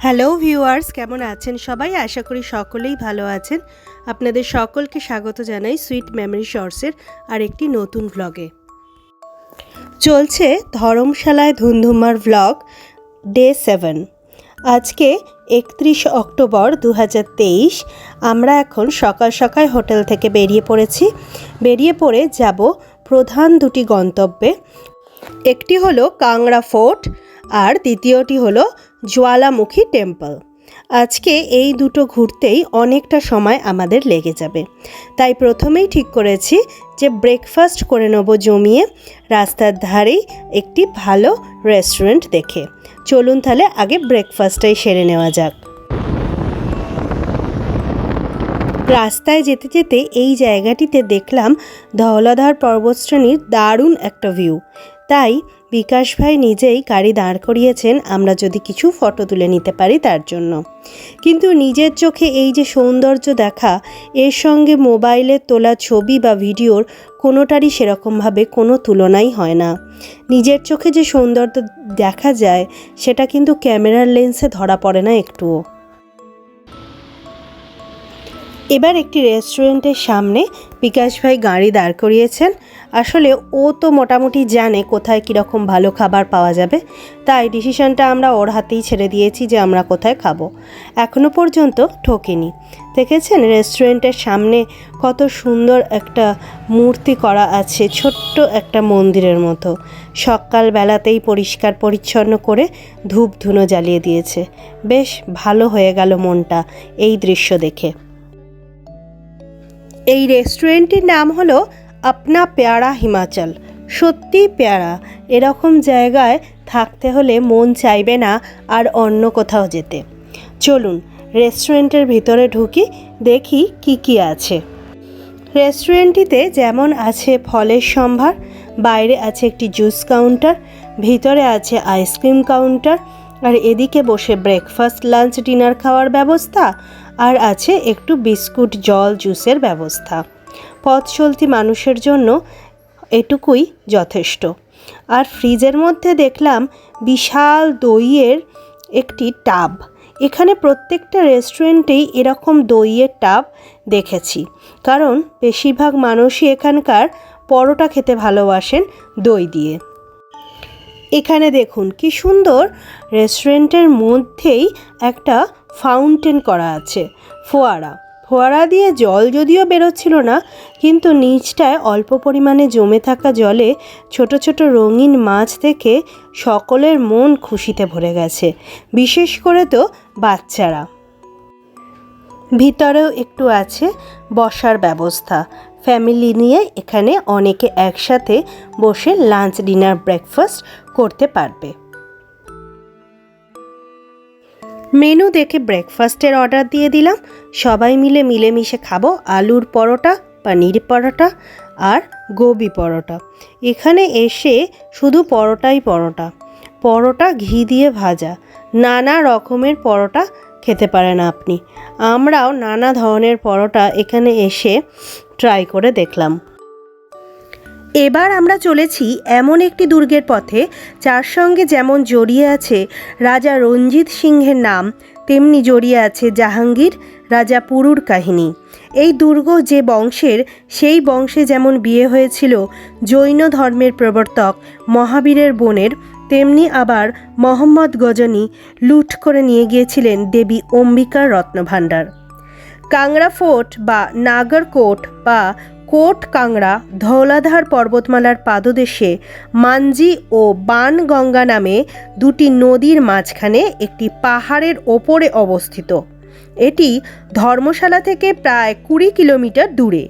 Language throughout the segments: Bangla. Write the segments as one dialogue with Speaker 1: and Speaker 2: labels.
Speaker 1: হ্যালো ভিউয়ার্স কেমন আছেন সবাই? আশা করি সকলেই ভালো আছেন। আপনাদের সকলকে স্বাগত জানাই সুইট মেমরি শর্টসের আর একটি নতুন ভ্লগে চলছে ধর্মশালায় ধুমধুমার ভ্লগ ডে সেভেন আজকে একত্রিশ অক্টোবর দু হাজার তেইশ। আমরা এখন সকাল সকাল হোটেল থেকে বেরিয়ে পড়েছি। বেরিয়ে পড়ে যাব প্রধান দুটি গন্তব্যে। একটি হলো কাংড়া ফোর্ট আর দ্বিতীয়টি হলো জ্বালামুখী টেম্পল। আজকে এই দুটো ঘুরতেই অনেকটা সময় আমাদের লেগে যাবে। তাই প্রথমেই ঠিক করেছি যে ব্রেকফাস্ট করে নেব জমিয়ে, রাস্তার ধারেই একটি ভালো রেস্টুরেন্ট দেখে। চলুন তাহলে আগে ব্রেকফাস্টটাই সেরে নেওয়া যাক। রাস্তায় যেতে যেতে এই জায়গাটিতে দেখলাম ধওলাধার পর্বতশ্রেণীর দারুণ একটা ভিউ তাই বিকাশ ভাই নিজেই গাড়ি দাঁড় করিয়েছেন, আমরা যদি কিছু ফটো তুলে নিতে পারি তার জন্য। কিন্তু নিজের চোখে এই যে সৌন্দর্য দেখা, এর সঙ্গে মোবাইলে তোলা ছবি বা ভিডিওর কোনোটারই সেরকমভাবে কোনো তুলনাই হয় না। নিজের চোখে যে সৌন্দর্য দেখা যায়, সেটা কিন্তু ক্যামেরার লেন্সে ধরা পড়ে না একটুও। এবার একটি রেস্টুরেন্টের সামনে বিকাশ ভাই গাড়ি দাঁড় করিয়েছেন। আসলে ও তো মোটামুটি জানে কোথায় কীরকম ভালো খাবার পাওয়া যাবে। তাই ডিসিশনটা আমরা ওর হাতেই ছেড়ে দিয়েছি যে আমরা কোথায় খাব। এখনও পর্যন্ত ঠকিনি। দেখেছেন রেস্টুরেন্টের সামনে কত সুন্দর একটা মূর্তি করা আছে, ছোট্ট একটা মন্দিরের মতো। সকালবেলাতেই পরিষ্কার পরিচ্ছন্ন করে ধূপ ধুনো জ্বালিয়ে দিয়েছে। বেশ ভালো হয়ে গেল মনটা এই দৃশ্য দেখে। এই রেস্টুরেন্টটির নাম হলো আপনা পেয়ারা হিমাচল। সত্যিই পেয়ারা। এরকম জায়গায় থাকতে হলে মন চাইবে না আর অন্য কোথাও যেতে। চলুন রেস্টুরেন্টের ভিতরে ঢুকি, দেখি কি কি আছে। রেস্টুরেন্টটিতে যেমন আছে ফলের সম্ভার, বাইরে আছে একটি জুস কাউন্টার ভিতরে আছে আইসক্রিম কাউন্টার আর এদিকে বসে ব্রেকফাস্ট লাঞ্চ ডিনার খাওয়ার ব্যবস্থা আর আছে একটু বিস্কুট, জল, জুসের ব্যবস্থা। পথ চলতি মানুষের জন্য এটুকুই যথেষ্ট। আর ফ্রিজের মধ্যে দেখলাম বিশাল দইয়ের একটি টাব। এখানে প্রত্যেকটা রেস্টুরেন্টেই এরকম দইয়ের টাব দেখেছি। কারণ বেশিরভাগ মানুষই এখানকার পরোটা খেতে ভালোবাসেন দই দিয়ে। এখানে দেখুন কি সুন্দর রেস্টুরেন্টের মধ্যেই একটা ফাউন্টেন করা আছে, ফোয়ারা। ফোয়ারা দিয়ে জল যদিও বেরোচ্ছিল না, কিন্তু নিচটায় অল্প পরিমাণে জমে থাকা জলে ছোট ছোট রঙিন মাছ দেখে সকলের মন খুশিতে ভরে গেছে, বিশেষ করে তো বাচ্চারা। ভিতরেও একটু আছে বসার ব্যবস্থা। ফ্যামিলি নিয়ে এখানে অনেকে একসাথে বসে লাঞ্চ, ডিনার, ব্রেকফাস্ট করতে পারবে। মেনু দেখে ব্রেকফাস্টের অর্ডার দিয়ে দিলাম। সবাই মিলে মিলেমিশে খাব আলুর পরোটা, পনির পরোটা আর গোবি পরোটা। এখানে এসে শুধু পরোটাই পরোটা। পরোটা ঘি দিয়ে ভাজা। নানা রকমের পরোটা খেতে পারেন আপনি। আমরাও নানা ধরনের পরোটা এখানে এসে ট্রাই করে দেখলাম। এবার আমরা চলেছি এমন একটি দুর্গের পথে, যার সঙ্গে যেমন জড়িয়ে আছে রাজা রঞ্জিত সিংহের নাম, তেমনি জড়িয়ে আছে জাহাঙ্গীর, রাজা পুরুর কাহিনী। এই দুর্গ যে বংশের, সেই বংশে যেমন বিয়ে হয়েছিল জৈন ধর্মের প্রবর্তক মহাবীরের বোনের, তেমনি আবার মোহাম্মদ গজনী লুট করে নিয়ে গিয়েছিলেন দেবী অম্বিকার রত্নভাণ্ডার। কাংড়া ফোর্ট বা নাগরকোট বা কোট কাংড়া ধৌলাধার পর্বতমালার পাদদেশে মানজি ও বান গঙ্গা নামে দুটি নদীর মাঝখানে একটি পাহাড়ের ওপরে অবস্থিত। এটি ধর্মশালা থেকে প্রায় কুড়ি কিলোমিটার দূরে।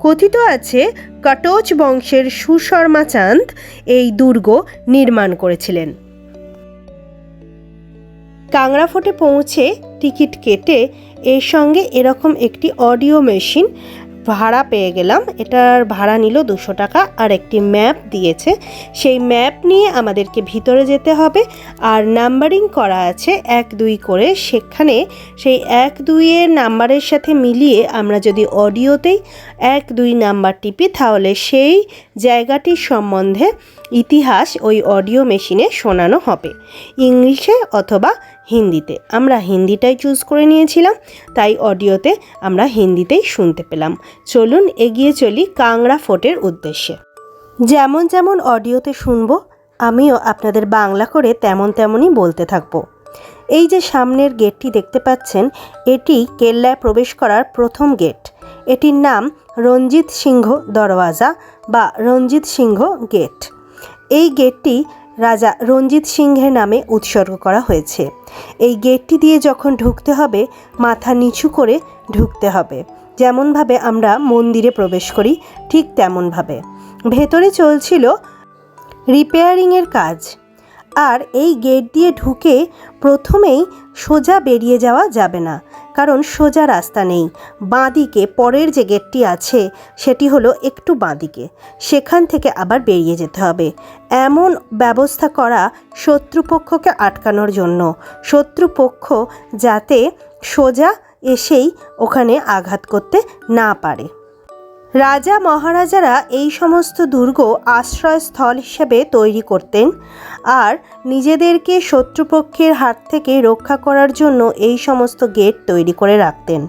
Speaker 1: কথিত আছে কটোচ বংশের সুশর্মা চাঁদ এই দুর্গ নির্মাণ করেছিলেন। কাংড়া ফোর্টে পৌঁছে টিকিট কেটে এর সঙ্গে এরকম একটি অডিও মেশিন ভাড়া পেয়ে গেলাম। এটার ভাড়া নিল দুশো টাকা। আর একটি ম্যাপ দিয়েছে। সেই ম্যাপ নিয়ে আমাদেরকে ভিতরে যেতে হবে। আর নাম্বারিং করা আছে এক দুই করে। সেখানে সেই এক দুইয়ের নাম্বারের সাথে মিলিয়ে আমরা যদি অডিওতেই এক দুই নাম্বার টিপি, তাহলে সেই জায়গাটির সম্বন্ধে ইতিহাস ওই অডিও মেশিনে শোনানো হবে। ইংলিশে অথবা হিন্দিতে। আমরা হিন্দিটাই চুজ করে নিয়েছিলাম, তাই অডিওতে আমরা হিন্দিতেই শুনতে পেলাম। চলুন এগিয়ে চলি কাংড়া ফোর্টের উদ্দেশ্যে। যেমন যেমন অডিওতে শুনব, আমিও আপনাদের বাংলা করে তেমন তেমনই বলতে থাকব। এই যে সামনের গেটটি দেখতে পাচ্ছেন, এটি কেল্লায় প্রবেশ করার প্রথম গেট। এটির নাম রঞ্জিত সিংহ দরওয়াজা বা রঞ্জিত সিংহ গেট। এই গেটটি রাজা রঞ্জিত সিংহের নামে উৎসর্গ করা হয়েছে। এই গেটটি দিয়ে যখন ঢুকতে হবে, মাথা নিচু করে ঢুকতে হবে। যেমনভাবে আমরা মন্দিরে প্রবেশ করি, ঠিক তেমনভাবে। ভেতরে চলছিল রিপেয়ারিংয়ের কাজ। আর এই গেট দিয়ে ঢুকে প্রথমেই সোজা বেরিয়ে যাওয়া যাবে না। কারণ সোজা রাস্তা নেই। বাঁদিকে পরের যে গেটটি আছে, সেটি হলো একটু বাঁদিকে। সেখান থেকে আবার বেরিয়ে যেতে হবে। এমন ব্যবস্থা করা শত্রুপক্ষকে আটকানোর জন্য। শত্রুপক্ষ যাতে সোজা এসেই ওখানে আঘাত করতে না পারে। রাজা মহারাজারা এই সমস্ত দুর্গ আশ্রয়স্থল হিসেবে তৈরি করতেন আর নিজেদেরকে শত্রুপক্ষের হাত থেকে রক্ষা করার জন্য এই সমস্ত গেট তৈরি করে রাখতেন।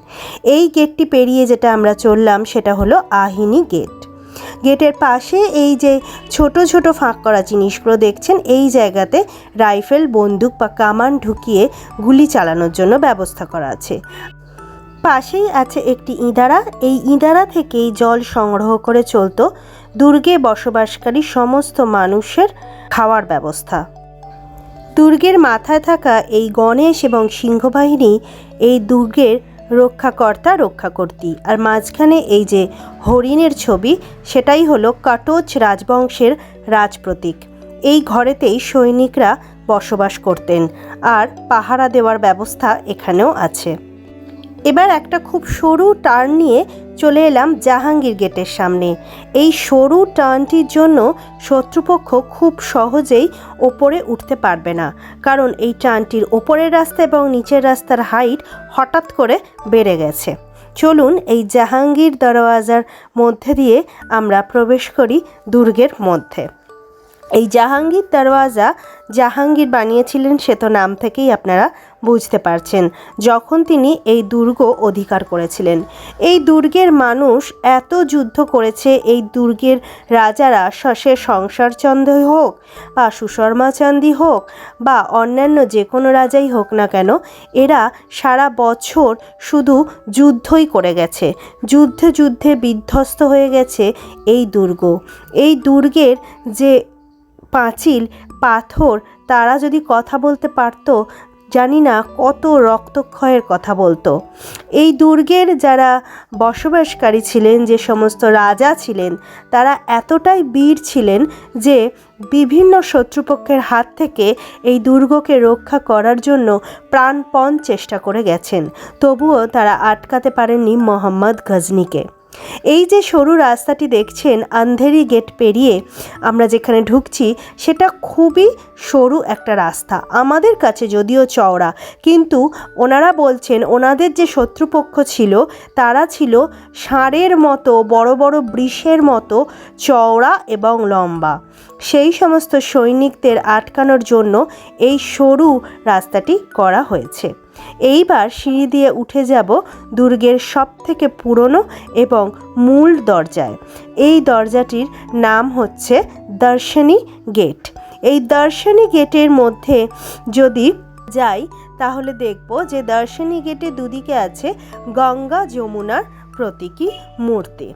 Speaker 1: এই গেটটি পেরিয়ে যেটা আমরা চললাম সেটা হলো আহিনী গেট। গেটের পাশে এই যে ছোট ছোট ফাঁক করা জিনিসগুলো দেখছেন, এই জায়গাতে রাইফেল, বন্দুক বা কামান ঢুকিয়ে গুলি চালানোর জন্য ব্যবস্থা করা আছে। পাশেই আছে একটি ইঁদারা। এই ইঁদারা থেকেই জল সংগ্রহ করে চলতো দুর্গে বসবাসকারী সমস্ত মানুষের খাওয়ার ব্যবস্থা। দুর্গের মাথায় থাকা এই গণেশ এবং সিংহবাহিনী এই দুর্গের রক্ষাকর্তা রক্ষাকর্তী আর মাঝখানে এই যে হরিণের ছবি, সেটাই হলো কাটোচ রাজবংশের রাজপ্রতীক। এই ঘরেতেই সৈনিকরা বসবাস করতেন। আর পাহারা দেওয়ার ব্যবস্থা এখানেও আছে। এবার একটা খুব সরু টার্ন নিয়ে চলে এলাম জাহাঙ্গীর গেটের সামনে। এই সরু টার্নটির জন্য শত্রুপক্ষ খুব সহজেই ওপরে উঠতে পারবে না, কারণ এই টার্নটির ওপরের রাস্তা এবং নিচের রাস্তার হাইট হঠাৎ করে বেড়ে গেছে। চলুন এই জাহাঙ্গীর দরওয়াজার মধ্যে দিয়ে আমরা প্রবেশ করি দুর্গের মধ্যে। এই জাহাঙ্গীর দরওয়াজা জাহাঙ্গীর বানিয়েছিলেন, সে তো নাম থেকেই আপনারা বুঝতে পারছেন, যখন তিনি এই দুর্গ অধিকার করেছিলেন। এই দুর্গের মানুষ এত যুদ্ধ করেছে, এই দুর্গের রাজারা সে সংসারচন্দ্র হোক, বা সুশর্মা চান্দি হোক, বা অন্যান্য যে কোনো রাজাই হোক না কেন, এরা সারা বছর শুধু যুদ্ধই করে গেছে, যুদ্ধে যুদ্ধে বিধ্বস্ত হয়ে গেছে এই দুর্গ। এই দুর্গের যে পাঁচিল, পাথর, তারা যদি কথা বলতে পারতো জানি না কত রক্তক্ষয়ের কথা বলতো। এই দুর্গের যারা বসবাসকারী ছিলেন, যে সমস্ত রাজা ছিলেন, তারা এতটাই বীর ছিলেন যে বিভিন্ন শত্রুপক্ষের হাত থেকে এই দুর্গকে রক্ষা করার জন্য প্রাণপণ চেষ্টা করে গেছেন। তবুও তারা আটকাতে পারেননি মোহাম্মদ গজনিকে। এই যে সরু রাস্তাটি দেখছেন, আন্ধেরি গেট পেরিয়ে আমরা যেখানে ঢুকছি, সেটা খুবই সরু একটা রাস্তা। আমাদের কাছে যদিও চওড়া, কিন্তু ওনারা বলছেন ওনাদের যে শত্রুপক্ষ ছিল, তারা ছিল ষাঁড়ের মতো, বড় বড় বৃষের মতো, চওড়া এবং লম্বা। সেই সমস্ত সৈনিকদের আটকানোর জন্য এই সরু রাস্তাটি করা হয়েছে। এইবার সিঁড়ি দিয়ে উঠে যাব দুর্গের সব থেকে পুরনো এবং মূল দরজায়। এই দরজাটির নাম হচ্ছে দর্শনী গেট। এই দর্শনী গেটের মধ্যে যদি যাই, তাহলে দেখব যে দর্শনী গেটে দুদিকে আছে গঙ্গা যমুনার প্রতীকী মূর্তি।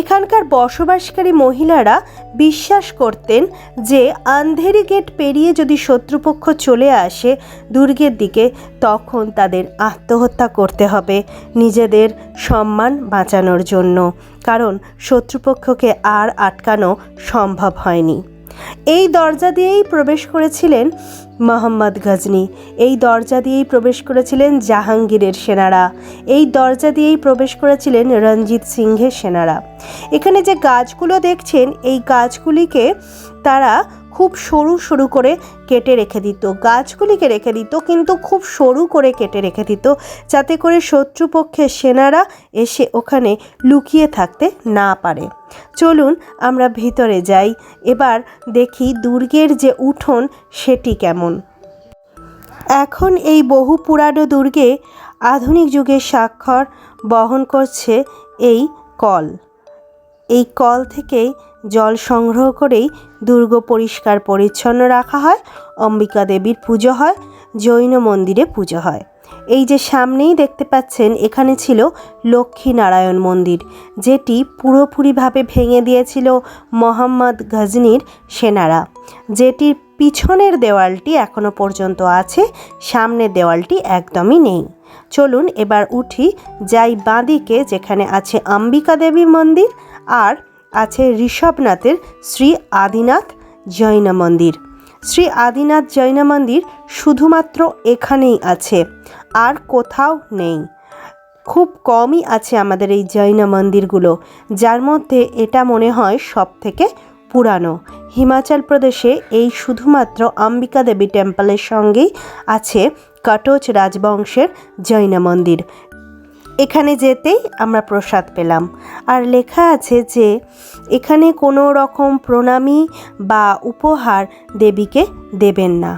Speaker 1: এখানকার বসবাসকারী মহিলারা বিশ্বাস করতেন যে আন্ধেরি গেট পেরিয়ে যদি শত্রুপক্ষ চলে আসে দুর্গের দিকে, তখন তাদের আত্মহত্যা করতে হবে নিজেদের সম্মান বাঁচানোর জন্য। কারণ শত্রুপক্ষকে আর আটকানো সম্ভব হয়নি। এই দরজা দিয়েই প্রবেশ করেছিলেন মোহাম্মদ গজনি। এই দরজা দিয়েই প্রবেশ করেছিলেন জাহাঙ্গীরের সেনারা। এই দরজা দিয়েই প্রবেশ করেছিলেন রঞ্জিত সিংহের সেনারা। এখানে যে গাছগুলো দেখছেন, এই গাছগুলিকে তারা খুব সরু সরু করে কেটে রেখে দিত। গাছগুলিকে রেখে দিত, কিন্তু খুব সরু করে কেটে রেখে দিত, যাতে করে শত্রুপক্ষের সেনারা এসে ওখানে লুকিয়ে থাকতে না পারে। চলুন আমরা ভিতরে যাই। এবার দেখি দুর্গের যে উঠোন, সেটি কেমন। এখন এই বহু পুরানো দুর্গে আধুনিক যুগের স্বাক্ষর বহন করছে এই কল। এই কল থেকেই জল সংগ্রহ করেই দুর্গ পরিষ্কার পরিচ্ছন্ন রাখা হয়, অম্বিকা দেবীর পুজো হয়, জৈন মন্দিরে পুজো হয়। এই যে সামনেই দেখতে পাচ্ছেন, এখানে ছিল লক্ষ্মীনারায়ণ মন্দির, যেটি পুরোপুরিভাবে ভেঙে দিয়েছিল মোহাম্মদ গজনির সেনারা। যেটির পিছনের দেওয়ালটি এখনও পর্যন্ত আছে, সামনের দেওয়ালটি একদমই নেই। চলুন এবার উঠি যাই বাঁদিকে, যেখানে আছে অম্বিকা দেবীর মন্দির আর আছে ঋষভনাথের শ্রী আদিনাথ জৈন মন্দির। শ্রী আদিনাথ জৈন মন্দির শুধুমাত্র এখানেই আছে, আর কোথাও নেই। খুব কমই আছে আমাদের এই জৈন মন্দিরগুলো, যার মধ্যে এটা মনে হয় সব থেকে পুরানো। হিমাচল প্রদেশে এই শুধুমাত্র অম্বিকা দেবী টেম্পলের সঙ্গেই আছে কটোচ রাজবংশের জৈন মন্দির। এখানে যেতেই আমরা প্রসাদ পেলাম। আর লেখা আছে যে, এখানে কোনো রকম প্রণামী বা উপহার দেবীকে দেবেন না।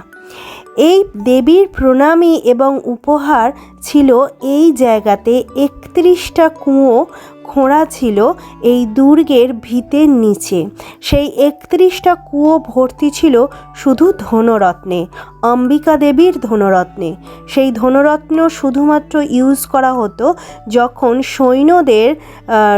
Speaker 1: এই দেবীর প্রণামী এবং উপহার ছিল এই জায়গাতে একত্রিশটা কুঁয়ো খোঁড়া ছিল এই দুর্গের ভিতের নিচে। সেই একত্রিশটা কুয়ো ভর্তি ছিল শুধু ধনরত্নে। অম্বিকা দেবীর ধনরত্নে। সেই ধনরত্ন শুধুমাত্র ইউজ করা হতো যখন সৈন্যদের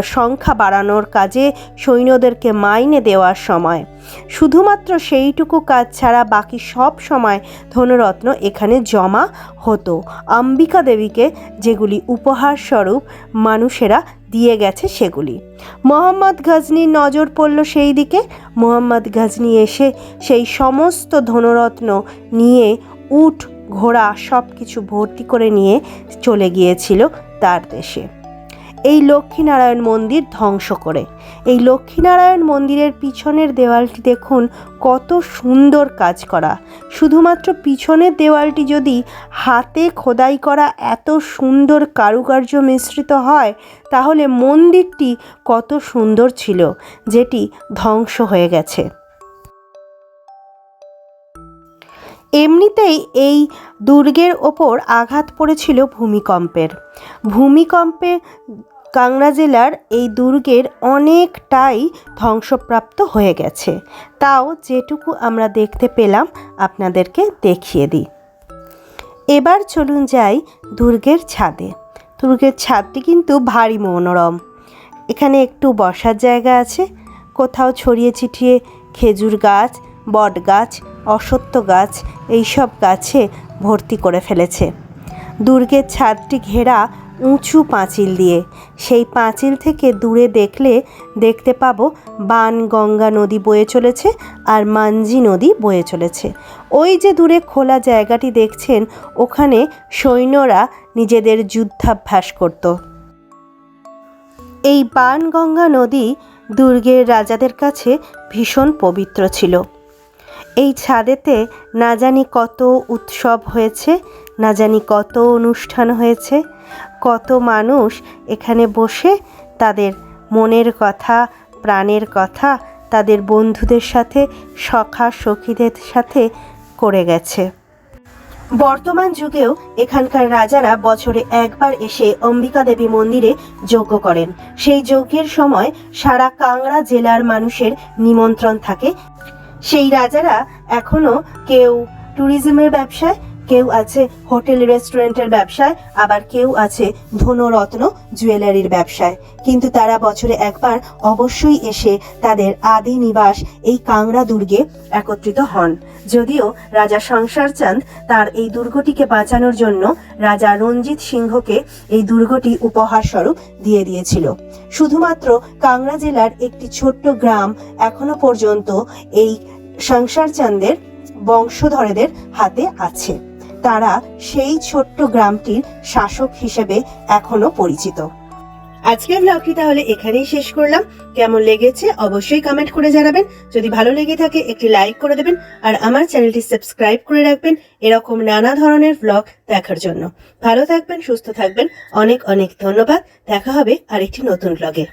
Speaker 1: সংখ্যা বাড়ানোর কাজে সৈন্যদেরকে মাইনে দেওয়ার সময়। শুধুমাত্র সেইটুকু কাজ ছাড়া বাকি সব সময় ধনরত্ন এখানে জমা হতো। অম্বিকা দেবীকে যেগুলি উপহার স্বরূপ মানুষেরা দিয়ে গেছে সেগুলি। মোহাম্মদ গজনির নজর পড়ল সেই দিকে। মোহাম্মদ গজনি এসে সেই সমস্ত ধনরত্ন নিয়ে উঠ, ঘোড়া সব কিছু ভর্তি করে নিয়ে চলে গিয়েছিল তার দেশে। এই লক্ষ্মীনারায়ণ মন্দির ধ্বংস করে। এই লক্ষ্মীনারায়ণ মন্দিরের পিছনের দেওয়ালটি দেখুন, কত সুন্দর কাজ করা। শুধুমাত্র পিছনের দেওয়ালটি যদি হাতে খোদাই করা এত সুন্দর কারুকার্য মিশ্রিত হয়, তাহলে মন্দিরটি কত সুন্দর ছিল, যেটি ধ্বংস হয়ে গেছে। এমনিতেই এই দুর্গের ওপর আঘাত পড়েছিল ভূমিকম্পের। ভূমিকম্পে কাংড়া জেলার এই দুর্গের অনেকটাই ধ্বংসপ্রাপ্ত হয়ে গেছে। তাও যেটুকু আমরা দেখতে পেলাম, আপনাদেরকে দেখিয়ে দিই। এবার চলুন যাই দুর্গের ছাদে। দুর্গের ছাদটি কিন্তু ভারী মনোরম। এখানে একটু বসার জায়গা আছে। কোথাও ছড়িয়ে ছিটিয়ে খেজুর গাছ, বট গাছ, অশ্বত্থ গাছ, এইসব গাছে ভর্তি করে ফেলেছে। দুর্গের ছাদটি ঘেরা উঁচু পাঁচিল দিয়ে। সেই পাঁচিল থেকে দূরে দেখলে দেখতে পাবো বান, গঙ্গা নদী বয়ে চলেছে আর মাঞ্জি নদী বয়ে চলেছে। ওই যে দূরে খোলা জায়গাটি দেখছেন, ওখানে সৈন্যরা নিজেদের যুদ্ধাভ্যাস করত। এই বান, গঙ্গা নদী দুর্গের রাজাদের কাছে ভীষণ পবিত্র ছিল। এই ছাদেতে না জানি কত উৎসব হয়েছে না জানি কত অনুষ্ঠান হয়েছে, কত মানুষ এখানে বসে তাদের মনের কথা, প্রাণের কথা, তাদের বন্ধুদের সাথে, সখা সখীদের সাথে করে গেছে। বর্তমান যুগেও এখানকার রাজারা বছরে একবার এসে অম্বিকা দেবী মন্দিরে যজ্ঞ করেন। সেই যজ্ঞের সময় সারা কাংড়া জেলার মানুষের নিমন্ত্রণ থাকে। সেই রাজারা এখনও কেউ ট্যুরিজমের ব্যবসায় কেউ আছে হোটেল রেস্টুরেন্টের ব্যবসায়, আবার কেউ আছে ধনরত্ন জুয়েলারির ব্যবসায়। কিন্তু তারা বছরে একবার অবশ্যই এসে তাদের আদি নিবাস এই কাংড়া দুর্গে একত্রিত হন। যদিও রাজা সংসার চাঁদ তার এই দুর্গটিকে বাঁচানোর জন্য রাজা রঞ্জিত সিংহকে এই দুর্গটি উপহার স্বরূপ দিয়ে দিয়েছিল। শুধুমাত্র কাংড়া জেলার একটি ছোট্ট গ্রাম এখনও পর্যন্ত এই সংসার চাঁদের বংশধরেদের হাতে আছে। তারা সেই ছোট্ট গ্রামটির শাসক হিসেবে এখনও পরিচিত। আজকের ব্লগটি তাহলে এখানেই শেষ করলাম। কেমন লেগেছে অবশ্যই কমেন্ট করে জানাবেন। যদি ভালো লেগে থাকে, একটি লাইক করে দেবেন আর আমার চ্যানেলটি সাবস্ক্রাইব করে রাখবেন এরকম নানা ধরনের ব্লগ দেখার জন্য। ভালো থাকবেন, সুস্থ থাকবেন। অনেক অনেক ধন্যবাদ। দেখা হবে আরেকটি নতুন ব্লগে